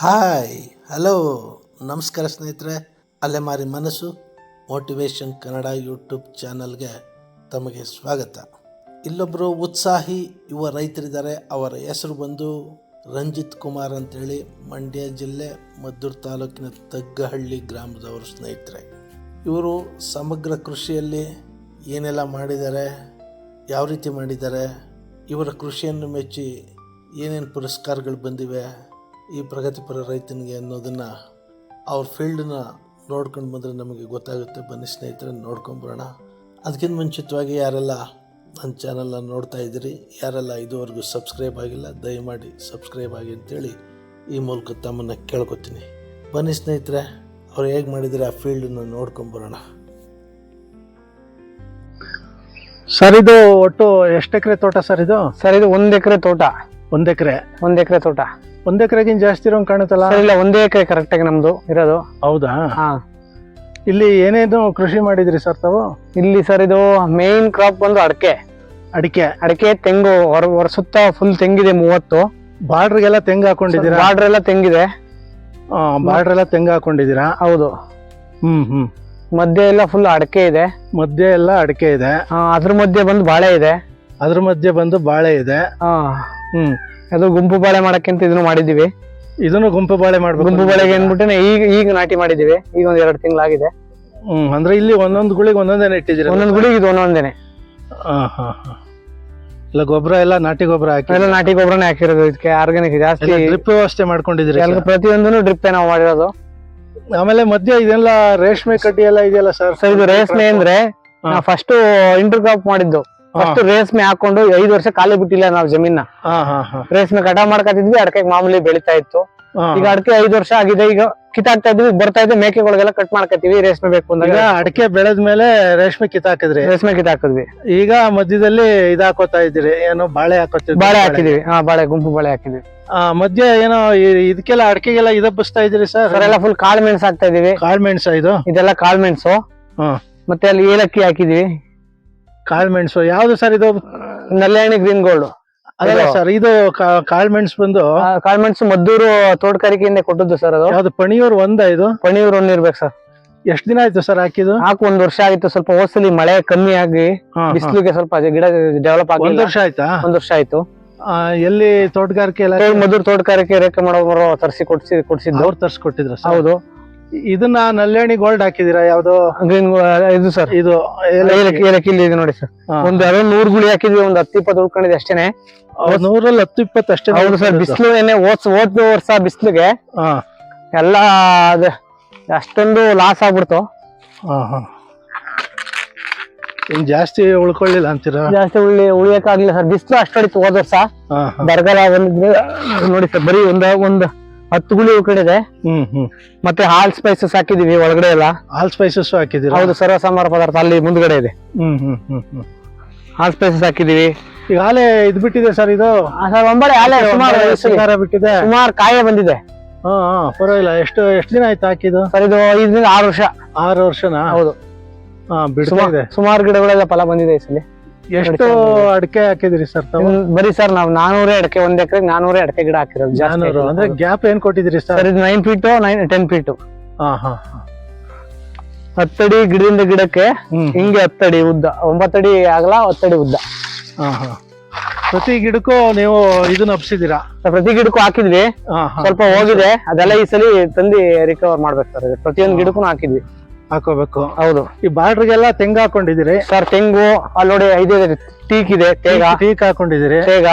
Hi, hello. ನಮಸ್ಕಾರ ಸ್ನೇಹಿತರೆ. ಅಲೆಮಾರಿ ಮನಸ್ಸು, ಮೋಟಿವೇಶನ್ ಕನ್ನಡ ಯೂಟ್ಯೂಬ್ ಚಾನಲ್ಗೆ ತಮಗೆ ಸ್ವಾಗತ. ಇಲ್ಲೊಬ್ಬರು ಉತ್ಸಾಹಿ ಯುವ ರೈತರಿದ್ದಾರೆ. ಅವರ ಹೆಸರು ಬಂದು ರಂಜಿತ್ ಕುಮಾರ್ ಅಂತೇಳಿ, ಮಂಡ್ಯ ಜಿಲ್ಲೆ ಮದ್ದೂರು ತಾಲೂಕಿನ ತಗ್ಗಹಳ್ಳಿ ಗ್ರಾಮದವರು ಸ್ನೇಹಿತರೆ. ಇವರು ಸಮಗ್ರ ಕೃಷಿಯಲ್ಲಿ ಏನೆಲ್ಲ ಮಾಡಿದ್ದಾರೆ, ಯಾವ ರೀತಿ ಮಾಡಿದ್ದಾರೆ, ಇವರ ಕೃಷಿಯನ್ನು ಮೆಚ್ಚಿ ಏನೇನು ಪುರಸ್ಕಾರಗಳು ಬಂದಿವೆ ಈ ಪ್ರಗತಿಪರ ರೈತನಿಗೆ ಅನ್ನೋದನ್ನು ಅವ್ರ ಫೀಲ್ಡನ್ನ ನೋಡ್ಕೊಂಡು ಬಂದರೆ ನಮಗೆ ಗೊತ್ತಾಗುತ್ತೆ. ಬನ್ನಿ ಸ್ನೇಹಿತರೆ ನೋಡ್ಕೊಂಬರೋಣ ಅದಕ್ಕಿಂತ ಮುಂಚಿತವಾಗಿ ಯಾರೆಲ್ಲ ನನ್ನ ಚಾನಲ್ನ ನೋಡ್ತಾ ಇದ್ದೀರಿ ಯಾರೆಲ್ಲ ಇದುವರೆಗೂ ಸಬ್ಸ್ಕ್ರೈಬ್ ಆಗಿಲ್ಲ ದಯಮಾಡಿ ಸಬ್ಸ್ಕ್ರೈಬ್ ಆಗಿ ಅಂತೇಳಿ ಈ ಮೂಲಕ ತಮ್ಮನ್ನು ಕೇಳ್ಕೊತೀನಿ. ಬನ್ನಿ ಸ್ನೇಹಿತರೆ ಅವ್ರು ಹೇಗೆ ಮಾಡಿದರೆ ಆ ಫೀಲ್ಡನ್ನು ನೋಡ್ಕೊಂಬರೋಣ ಸರ್ ಇದು ಒಟ್ಟು ಎಷ್ಟು ಎಕರೆ ತೋಟ ಸರ್ ಇದು? ಸರ್ ಇದು ಒಂದು ಎಕರೆ ತೋಟ. ಒಂದ್ ಎಕರೆ? ಒಂದ್ ಎಕರೆ ತೋಟ. ಒಂದ್ ಎಕರೆಗಿಂತ ಜಾಸ್ತಿ ಇರೋಂಗ್ ಕಾಣುತ್ತಲ್ಲ? ಸರ್ ಇಲ್ಲ ಒಂದೇ ಎಕರೆ ಕರೆಕ್ಟ್ ಆಗಿ ನಮ್ದು ಇರೋದು. ಹೌದಾ? ಹಾ. ಇಲ್ಲಿ ಏನೇನು ಕೃಷಿ ಮಾಡಿದ್ರಿ ಸರ್ ತಾವು? ಇಲ್ಲಿ ಸರ್ ಇದು ಮೇನ್ ಕ್ರಾಪ್ ಬಂದು ಅಡಕೆ. ಅಡಿಕೆ. ಅಡಕೆ ತೆಂಗು ಹೊರ ಹೊರ ಸುತ್ತ ಫುಲ್ ತೆಂಗಿದೆ ಮೂವತ್ತು. ಬಾರ್ಡ್ರಿಗೆಲ್ಲ ತೆಂಗು ಹಾಕೊಂಡಿದ್ದೀರಾ? ಬಾರ್ಡರ್ ಎಲ್ಲ ತೆಂಗಿದೆ. ಬಾರ್ಡರ್ ಎಲ್ಲ ತೆಂಗು ಹಾಕೊಂಡಿದ್ದೀರಾ? ಹೌದು. ಹ್ಮ್ ಹ್ಮ್. ಮಧ್ಯೆ ಎಲ್ಲ ಫುಲ್ ಅಡಕೆ ಇದೆ. ಮಧ್ಯೆ ಎಲ್ಲ ಅಡಿಕೆ ಇದೆ. ಆ, ಅದ್ರ ಮಧ್ಯೆ ಬಂದು ಬಾಳೆ ಇದೆ. ಅದ್ರ ಮಧ್ಯೆ ಬಂದು ಬಾಳೆ ಇದೆ. ಆ, ಹ್ಮ್. ಅದು ಗುಂಪು ಬಾಳೆ ಮಾಡಕ್ಕಿಂತ ಇದನ್ನು ಮಾಡಿದೀವಿ ಇದನ್ನು ಗುಂಪು ಬಾಳೆ ಮಾಡ್ಬೇಕು ಗುಂಪು ಬಾಳೆಗೆ ಅಂದ್ಬಿಟ್ಟೆ ಈಗ ಈಗ ನಾಟಿ ಮಾಡಿದ್ದೀವಿ. ಈಗ ಒಂದ್ ಎರಡು ತಿಂಗಳಾಗಿದೆ. ಹ್ಮ್ ಅಂದ್ರೆ ಇಲ್ಲಿ ಒಂದೊಂದು ಗುಳಿಗೆ ಒಂದೊಂದೇ ಇಟ್ಟಿದ್ದೀರಿ? ಒಂದೊಂದು ಗುಳಿಗೆ ಇದು ಒಂದೊಂದೇನೆ. ಹಾ ಹಾ ಹಾ. ಇಲ್ಲ ಗೊಬ್ಬರ ಎಲ್ಲ ನಾಟಿ ಗೊಬ್ಬರ ಹಾಕಿ. ಎಲ್ಲ ನಾಟಿ ಗೊಬ್ಬರನೇ ಹಾಕಿರೋದು. ಇದಕ್ಕೆ ಆರ್ಗಾನಿಕ್ ಜಾಸ್ತಿ ಡ್ರಿಪ್ ವ್ಯವಸ್ಥೆ ಮಾಡ್ಕೊಂಡಿದ್ದೀರಿ ಎಲ್ಲ ಪ್ರತಿಯೊಂದನ್ನು ಡ್ರಿಪ್ ನಾವು ಮಾಡಿರೋದು. ಆಮೇಲೆ ಮಧ್ಯ ಇದೆಲ್ಲ ರೇಷ್ಮೆ ಕಡ್ಡಿ ಎಲ್ಲ ಇದೆಯಲ್ಲ ಸರ್? ಸರ್ ಇದು ರೇಷ್ಮೆ ಅಂದ್ರೆ. ಫಸ್ಟ್ ಇಂಟರ್ ಕ್ರಾಪ್ ಮಾಡಿದ್ದು. ಫಸ್ಟ್ ರೇಷ್ಮೆ ಹಾಕೊಂಡು ಐದು ವರ್ಷ ಖಾಲಿ ಬಿಟ್ಟಿಲ್ಲ ನಾವು ಜಮೀನ್ ಹಾ ಹಾ ಹಾ. ರೇಷ್ಮೆ ಕಟ ಮಾಡ್ಕೊತಿದ್ವಿ ಅಡಕೆ ಮಾಮೂಲಿ ಬೆಳಿತಾ ಇತ್ತು. ಈಗ ಅಡಕೆ ಐದು ವರ್ಷ ಆಗಿದೆ ಈಗ ಕಿತ್ತಾಕ್ತಾ ಇದ್ವಿ ಬರ್ತಾ ಇದೆ ಮೇಕೆಗಳಿಗೆಲ್ಲ ಕಟ್ ಮಾಡ್ಕೊತೀವಿ ರೇಷ್ಮೆ ಬೇಕು ಈಗ ಅಡಕೆ ಬೆಳೆದ ಮೇಲೆ ರೇಷ್ಮೆ ಕಿತ್ತಾಕಿದ್ರಿ? ರೇಷ್ಮೆ ಕಿತ್ತಾಕಿದ್ವಿ. ಈಗ ಮಧ್ಯದಲ್ಲಿ ಇದ್ ಹಾಕೋತಾ ಇದ್ರಿ ಏನೋ ಬಾಳೆ ಹಾಕೋತೀವಿ ಬಾಳೆ ಹಾಕಿದೀವಿ ಹಾ ಬಾಳೆ ಗುಂಪು ಬಾಳೆ ಹಾಕಿದ್ವಿ ಆ ಮಧ್ಯ ಏನೋ ಇದಕ್ಕೆಲ್ಲ ಅಡಕೆಗೆಲ್ಲ ಇದಬ್ಬಿಸ್ತಾ ಇದ್ರಿ ಸರ್? ಸರ್ ಎಲ್ಲ ಫುಲ್ ಕಾಳು ಮೆಣಸು ಹಾಕ್ತಾ ಇದೀವಿ ಕಾಳು ಮೆಣಸು ಇದು? ಇದೆಲ್ಲ ಕಾಳು ಮೆಣಸು. ಹಾ. ಮತ್ತೆ ಅಲ್ಲಿ ಏಲಕ್ಕಿ ಹಾಕಿದೀವಿ ಕಾಳ್ ಮೆಣಸು ಯಾವ್ದು ಸರ್ ಇದು? ನಲ್ಯಾಣಿ ಗ್ರೀನ್ ಗೋಲ್ಡ್ ಅದೇ ಸರ್ ಇದು ಕಾಳ್ಮೆಣಸು ಕಾಳ್ ಮೆಣಸು ಬಂದು ಕಾಳ್ಮೆಣಸು ಮದ್ದೂರು ತೋಟಗಾರಿಕೆಯಿಂದ ಕೊಟ್ಟದ್ದು ಸರ್ ಅದು. ಯಾವ್ದು ಪಣಿಯೂರ್ ಒಂದ ಇದು? ಪಣಿಯೂರ್ ಒಂದ್ ಇರ್ಬೇಕು ಸರ್ ಎಷ್ಟ್ ದಿನ ಆಯ್ತು ಸರ್ ಹಾಕಿದ್ದು? ಹಾಕು ಒಂದ್ ವರ್ಷ ಆಯ್ತು ಸ್ವಲ್ಪ ಹೋಸಲಿ ಮಳೆ ಕಮ್ಮಿ ಆಗಿ. ಬಿಸಿಲಿಗೆ ಸ್ವಲ್ಪ ಗಿಡ ಡೆವಲಪ್ ಆಗಿ ಒಂದ್ ವರ್ಷ ಆಯ್ತಾ? ಒಂದ್ ವರ್ಷ ಆಯ್ತು. ಎಲ್ಲಿ ತೋಟಗಾರಿಕೆ ಎಲ್ಲ ಮಧುರ್ ತೋಟಗಾರಿಕೆ ರೇಖೆ ಮಾಡೋರು ತರಿಸಿ ಕೊಡ್ಸಿ ಕೊಡ್ಸಿದ್ದು. ಅವ್ರು ತರಿಸಿ ಕೊಟ್ಟಿದ್ರು ಹೌದು. ಇದನ್ನ ನಲ್ಲೇಣಿ ಗೋಲ್ಡ್ ಹಾಕಿದಿರಾ? ಯಾವ್ದು? ಗ್ರೀನ್ ಇದು ಸರ್. ಇದು ಏಲಕ್ಕಿ. ಏಲಕ್ಕಿ ಇಲ್ಲಿ ಇದೆ ನೋಡಿ ಸರ್. ಒಂದ್ ಅರವತ್ ನೂರ್ ಗುಳಿ ಹಾಕಿದ್ವಿ ಒಂದ್ ಹತ್ತು ಇಪ್ಪತ್ತು ಉಳ್ಕೊಂಡಿದೆ ಅಷ್ಟೇನೆ. ನೂರಲ್ಲಿ ಹತ್ತು ಇಪ್ಪತ್ತು ಅಷ್ಟೇ ಹೌದು ಸರ್ ಬಿಸಿಲು ಏನೇ ಓದ್ ಹೋದ್ ವರ್ಷ ಬಿಸಿಲಿಗೆ ಎಲ್ಲ ಅದ್ ಅಷ್ಟೊಂದು ಲಾಸ್ ಆಗ್ಬಿಡ್ತು. ಜಾಸ್ತಿ ಉಳ್ಕೊಳ್ಳಿಲ್ಲ ಅಂತೀರಾ? ಜಾಸ್ತಿ ಉಳ್ಳಿ ಉಳಿಯಕ್ಕಾಗ್ಲಿಲ್ಲ ಸರ್. ಬಿಸಿಲು ಅಷ್ಟೊಡಿತು ಹೋದ ವರ್ಷ. ಬರಗಾಲ ಬಂದಿದ್ರೆ ನೋಡಿ ಸರ್ ಬರೀ ಒಂದ ಒಂದ್ ಹತ್ತು ಗುಳಿ ಉಳ್ಕೊಂಡಿದೆ ಹ್ಮ್ ಹ್ಮ್. ಮತ್ತೆ ಹಾಲ್ ಸ್ಪೈಸಸ್ ಹಾಕಿದೀವಿ ಒಳಗಡೆ ಎಲ್ಲ. ಹಾಲ್ ಸ್ಪೈಸಸ್ ಹಾಕಿದೀವಿ ಹೌದು ಸರ್ವ ಸಾಂಬಾರ ಪದಾರ್ಥ ಅಲ್ಲಿ ಮುಂದ್ಗಡೆ ಇದೆ. ಹ್ಮ್ ಹ್ಮ್ ಹ್ಮ್ ಹ್ಮ್. ಹಾಲ್ ಸ್ಪೈಸಸ್ ಹಾಕಿದೀವಿ. ಈಗ ಹಾಲೆ ಇದ್ ಬಿಟ್ಟಿದೆ ಸರ್ ಇದು? ಸರ್ ಒಂಬಳೆ ಹಾಲೆ ಸುಮಾರು ಬಿಟ್ಟಿದೆ. ಸುಮಾರು ಕಾಯೇ ಬಂದಿದೆ. ಹಾ ಹಾ ಪರವಾಗಿಲ್ಲ. ಎಷ್ಟು ಎಷ್ಟು ದಿನ ಆಯ್ತು ಹಾಕಿದ್ದು? ಸರ್ ಇದು ಐದರಿಂದ ಆರು ವರ್ಷ. ಆರು ವರ್ಷನಾ? ಹೌದು. ಹಾ ಸುಮಾರು ಇದೆ. ಸುಮಾರು ಗಿಡಗಳೆಲ್ಲ ಫಲ ಬಂದಿದೆ ಈ ಸಲ. ಎಷ್ಟು ಅಡಕೆ ಹಾಕಿದಿರಿ ಸರ್ ತಾವು? ಬರೀ ಸರ್ ನಾವು ನಾನೂರೇ ಅಡಕೆ ಒಂದ್ ಎಕರೆ ನಾನೂರೇ ಅಡಕೆ ಗಿಡ ಹಾಕಿರೋದು ಜಾಸ್ತಿ ನಾನೂರು. ಅಂದ್ರೆ ಗ್ಯಾಪ್ ಏನ್ ಕೊಟ್ಟಿದಿರಿ ಸರ್? ಸರ್ ಇದು nine feet nine ten feet ಹಾ ಹಾ ಹಾ. ಹತ್ತಡಿ ಗಿಡದಿಂದ ಗಿಡಕ್ಕೆ ಹ್ಮ್. ಹಿಂಗೆ ಹತ್ತಡಿ ಉದ್ದ. ಒಂಬತ್ತಡಿ ಆಗಲ್ಲ ಹತ್ತಡಿ ಉದ್ದ. ಹಾ ಹಾ. ಪ್ರತಿ ಗಿಡಕ್ಕೂ ನೀವು ಇದನ್ನ ಹಬ್ಸಿದೀರಾ ಸರ್, ಪ್ರತಿ ಗಿಡಕ್ಕೂ ಹಾಕಿದ್ವಿ. ಹಾ ಹಾ. ಸ್ವಲ್ಪ ಹೋಗಿದೆ. ಅದೆಲ್ಲ ಈ ಸಲ ತಂದಿ ರಿಕವರ್ ಮಾಡ್ಬೇಕು ಸರ್. ಪ್ರತಿಯೊಂದು ಗಿಡಕ್ಕೂ ಹಾಕಿದ್ವಿ. ಹಾಕೋಬೇಕು. ಹೌದು. ಈ ಬಾರ್ಡ್ರಿಗೆಲ್ಲ ತೆಂಗು ಹಾಕೊಂಡಿದಿರಿ ಸರ್ ತೆಂಗು ಅಲ್ಲಿ ನೋಡಿ ಇದು ಇದೆ, ಟೀಕ್ ಇದೆ ತೇಗ. ಟೀಕ್ ಹಾಕೊಂಡಿದಿರಿ ತೇಗ.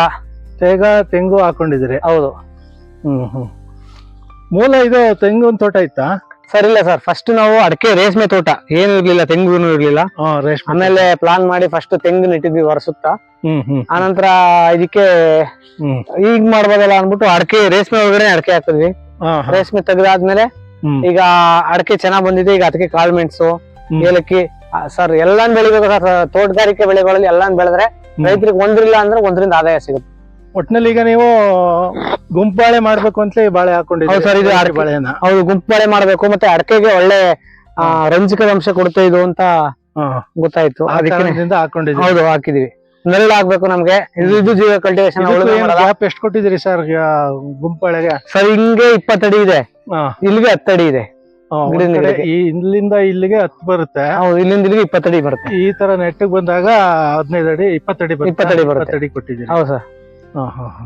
ತೇಗ ತೆಂಗು ಹಾಕೊಂಡಿದಿರಿ ಹೌದು. ಹ್ಮ್ ಹ್ಮ್. ಮೂಲ ಇದು ತೆಂಗಿನ ತೋಟ ಇತ್ತಾ? ಸರ್ ಇಲ್ಲ ಸರ್. ಫಸ್ಟ್ ನಾವು ಅಡಕೆ ರೇಷ್ಮೆ ತೋಟ. ಏನು ಇರ್ಲಿಲ್ಲ ತೆಂಗು ಇರ್ಲಿಲ್ಲ. ಹಾ ರೇಷ್ಮೆ ಆಮೇಲೆ ಪ್ಲಾನ್ ಮಾಡಿ ಫಸ್ಟ್ ತೆಂಗು ನೆಟ್ಟಿದ್ವಿ ವರ್ಷುತ್ತಾ. ಹ್ಮ್ ಹ್ಮ್. ಆನಂತರ ಇದಕ್ಕೆ ಹ್ಮ್. ಈಗ ಮಾಡ್ಬೋದಲ್ಲ ಅನ್ಬಿಟ್ಟು ಅಡಕೆ ರೇಷ್ಮೆ ಒಳಗಡೆ ಅಡಕೆ ಹಾಕಿದ್ವಿ ಹಾ ಹಾ. ರೇಷ್ಮೆ ತೆಗ್ದಾದ್ಮೇಲೆ ಈಗ ಅಡಕೆ ಚೆನ್ನಾಗ್ ಬಂದಿದೆ ಈಗ ಅದಕ್ಕೆ ಕಾಳು ಮೆಣಸು ಏಲಕ್ಕಿ ಸರ್ ಎಲ್ಲಾನ್ ಬೆಳಿಬೇಕು ಸರ್ ತೋಟಗಾರಿಕೆ ಬೆಳೆಗಳಲ್ಲಿ ಎಲ್ಲಾನ್ ಬೆಳೆದ್ರೆ ರೈತರಿಗೆ ಒಂದ್ರಿಲ್ಲ ಅಂದ್ರೆ ಒಂದ್ರಿಂದ ಆದಾಯ ಸಿಗುತ್ತೆ. ಒಟ್ನಲ್ಲಿ ಈಗ ನೀವು ಗುಂಪಾಳೆ ಮಾಡ್ಬೇಕು ಅಂತ ಬಾಳೆ ಹಾಕೊಂಡಿದ್ದೀವಿ ಹೌದು ಸರ್, ಇದು ರೇಷ್ಮೆ ಅಡಕೆ. ಬಾಳೆನ. ಹೌದು ಗುಂಪು ಬೆಳೆ ಮಾಡ್ಬೇಕು ಮತ್ತೆ ಅಡಕೆಗೆ ಒಳ್ಳೆ ರಂಜಕದ ಅಂಶ ಕೊಡುತ್ತೆ ಇದು ಅಂತ ಗೊತ್ತಾಯ್ತು. ಹೌದು ಹಾಕಿದೀವಿ ನೆರಳು ಆಗ್ಬೇಕು ನಮ್ಗೆ. ಇದು ಇದು ಜೀವ ಕಲ್ಟಿವೇಶನ್ ಗ್ಯಾಪ್ ಎಷ್ಟು ಕೊಟ್ಟಿದ್ರಿ ಸರ್ ಗುಂಪಳೆಗೆ? ಸರ್ ಹಿಂಗೆ ಇಪ್ಪತ್ತಡಿ ಇದೆ. ಇಲ್ಲಿಗೆ ಹತ್ತಡಿ ಇದೆ. ಈ ಇಲ್ಲಿಂದ ಇಲ್ಲಿಗೆ ಹತ್ತು ಬರುತ್ತೆ. ಇಲ್ಲಿಂದ ಇಲ್ಲಿಗೆ ಇಪ್ಪತ್ತಡಿ ಬರುತ್ತೆ. ಈ ತರ ನೆಟ್ಟಿಗೆ ಬಂದಾಗ ಹದಿನೈದು ಅಡಿ ಇಪ್ಪತ್ತಡಿ ಇಪ್ಪತ್ತಡಿ ಬರುತ್ತೆ. ಅಡಿ ಕೊಟ್ಟಿದ್ದೀರಿ. ಹೌದು ಸರ್. ಹಾ ಹಾ ಹಾ.